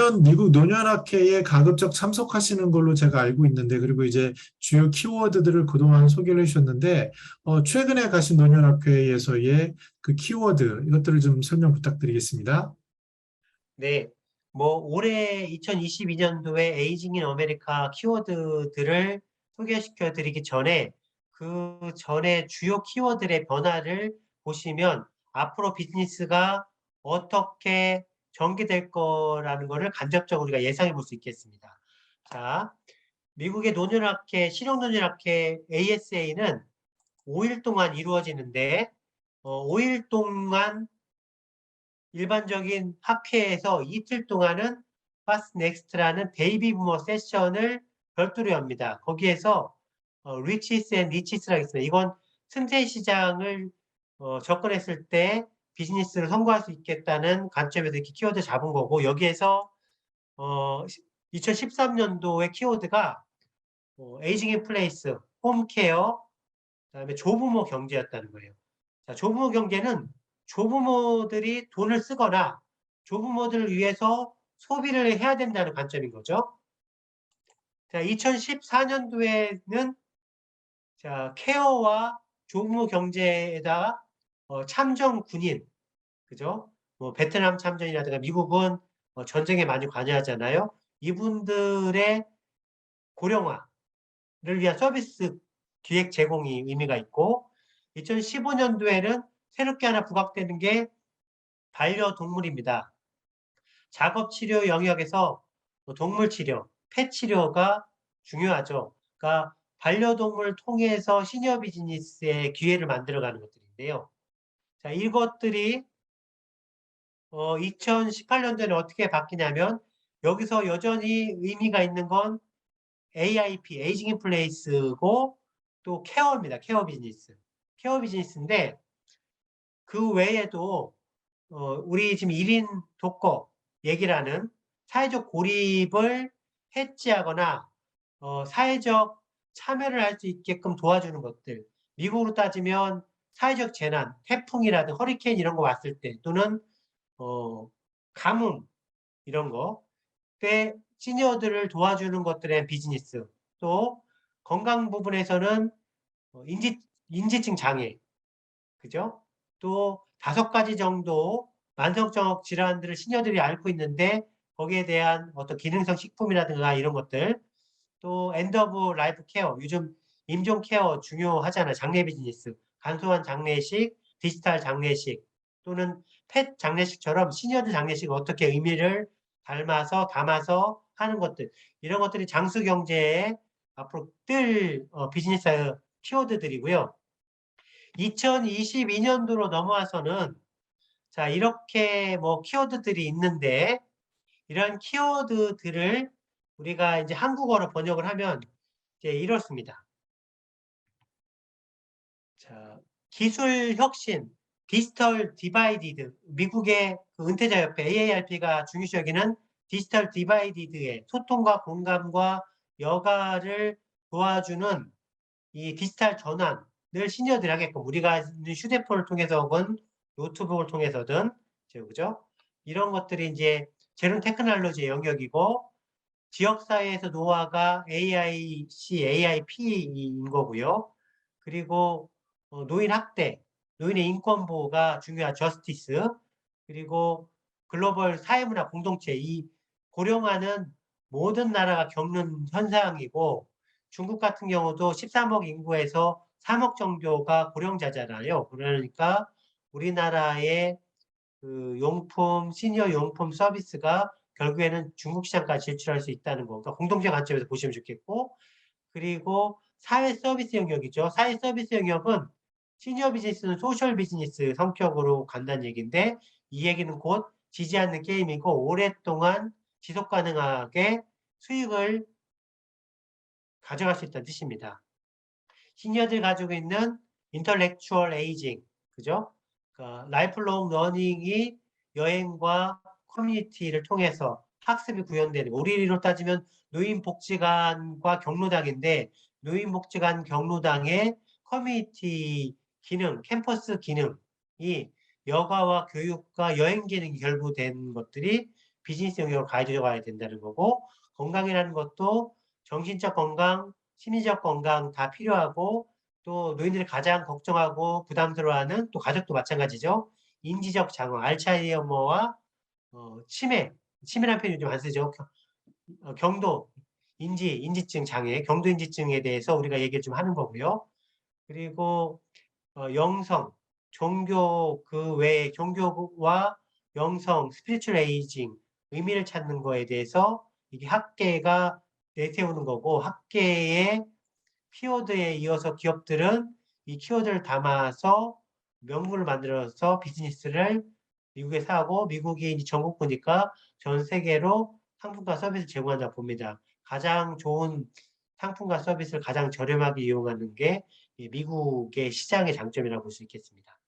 매년 미국 노년학회에 가급적 참석하시는 걸로 제가 알고 있는데, 그리고 이제 주요 키워드들을 그동안 소개를 해주셨는데, 어, 최근에 가신 노년학회에서의 그 키워드, 이것들을 좀 설명 부탁드리겠습니다. 네, 뭐 올해 2022년도에 에이징 인 아메리카 키워드들을 소개시켜 드리기 전에 그 전에 주요 키워드의 변화를 보시면 앞으로 비즈니스가 어떻게 전개될 거라는 거를 간접적으로 우리가 예상해 볼 수 있겠습니다. 자, 미국의 노년학회, 실용노년학회 ASA는 5일 동안 이루어지는데 어, 5일 동안 일반적인 학회에서 이틀 동안은 파스 넥스트라는 베이비 부머 세션을 별도로 엽니다. 거기에서 어, 리치스 앤 리치스라고 있습니다. 이건 틈새 시장을 어, 접근했을 때 비즈니스를 성공할 수 있겠다는 관점에서 이렇게 키워드 잡은 거고 여기에서 어, 2013년도의 키워드가 어, 에이징 인 플레이스, 홈케어, 그다음에 조부모 경제였다는 거예요. 자, 조부모 경제는 조부모들이 돈을 쓰거나 조부모들을 위해서 소비를 해야 된다는 관점인 거죠. 자, 2014년도에는 자, 케어와 조부모 경제에다 어, 참전 군인, 그죠? 뭐 베트남 참전이라든가 미국은 어, 전쟁에 많이 관여하잖아요. 이분들의 고령화를 위한 서비스 기획 제공이 의미가 있고 2015년도에는 새롭게 하나 부각되는 게 반려동물입니다. 작업치료 영역에서 뭐 동물치료, 펫치료가 중요하죠. 그러니까 반려동물 통해서 시니어 비즈니스의 기회를 만들어가는 것들인데요. 자, 이것들이 어, 2018년도에는 어떻게 바뀌냐면 여기서 여전히 의미가 있는 건 AIP, 에이징 인 플레이스고 또 케어입니다. 케어 비즈니스. 케어 비즈니스인데 그 외에도 어, 우리 지금 1인 독거 얘기라는 사회적 고립을 해지하거나 어, 사회적 참여를 할 수 있게끔 도와주는 것들. 미국으로 따지면 사회적 재난, 태풍이라든 허리케인 이런 거 왔을 때 또는 어, 가뭄 이런 거, 때 시니어들을 도와주는 것들의 비즈니스, 또 건강 부분에서는 어, 인지 인지증 장애, 그죠? 또 다섯 가지 정도 만성적 질환들을 시니어들이 앓고 있는데 거기에 대한 어떤 기능성 식품이라든가 이런 것들, 또 엔드 오브 라이프 케어, 요즘 임종 케어 중요하잖아요. 장례 비즈니스, 간소한 장례식, 디지털 장례식, 또는 펫 장례식처럼 시니어들 장례식 어떻게 의미를 닮아서 담아서 하는 것들 이런 것들이 장수 경제에 앞으로 뜰 어, 비즈니스 키워드들이고요. 2022년도로 넘어와서는 자 이렇게 뭐 키워드들이 있는데 이런 키워드들을 우리가 이제 한국어로 번역을 하면 이제 이렇습니다. 자 기술 혁신, 디지털 디바이디드, 미국의 그 은퇴자 협회 AARP가 중요시 여기는 디지털 디바이디드의 소통과 공감과 여가를 도와주는 이 디지털 전환을 시니어들이 하게끔 우리가 있는 휴대폰을 통해서 혹은 노트북을 통해서든 그죠? 이런 것들이 이제 제론 테크놀로지의 영역이고 지역사회에서 노화가 AIC, AIP인 거고요. 그리고 어, 노인 학대, 노인의 인권 보호가 중요한 저스티스, 그리고 글로벌 사회문화 공동체, 이 고령화는 모든 나라가 겪는 현상이고 중국 같은 경우도 13억 인구에서 3억 정도가 고령자잖아요. 그러니까 우리나라의 그 용품, 시니어 용품 서비스가 결국에는 중국 시장까지 진출할 수 있다는 거. 그러니까 공동체 관점에서 보시면 좋겠고, 그리고 사회 서비스 영역이죠. 사회 서비스 영역은 시니어 비즈니스는 소셜 비즈니스 성격으로 간다는 얘기인데, 이 얘기는 곧 지지 않는 게임이고, 오랫동안 지속 가능하게 수익을 가져갈 수 있다는 뜻입니다. 시니어들이 가지고 있는 인터렉추얼 에이징, 그죠? 그러니까 라이프롱 러닝이 여행과 커뮤니티를 통해서 학습이 구현되는 우리로 따지면 노인복지관과 경로당인데 노인복지관 경로당의 커뮤니티 기능, 캠퍼스 기능이 여가와 교육과 여행 기능이 결부된 것들이 비즈니스 영역으로 가져가야 된다는 거고 건강이라는 것도 정신적 건강, 심리적 건강 다 필요하고 또 노인들이 가장 걱정하고 부담스러워하는 또 가족도 마찬가지죠. 인지적 장애, 알츠하이머와 어, 치매, 치매라는 표현 요즘 안 쓰죠. 경- 어, 경도, 인지, 인지증 장애, 경도 인지증에 대해서 우리가 얘기를 좀 하는 거고요. 그리고 어, 영성, 종교 그 외에 종교와 영성, 스피리추얼 에이징, 의미를 찾는 거에 대해서 이게 학계가 내세우는 거고 학계의 키워드에 이어서 기업들은 이 키워드를 담아서 명분을 만들어서 비즈니스를 미국에서 하고 미국이 이제 전국구니까 전 세계로 상품과 서비스를 제공한다 봅니다. 가장 좋은 상품과 서비스를 가장 저렴하게 이용하는 게이 미국의 시장의 장점이라고 볼 수 있겠습니다.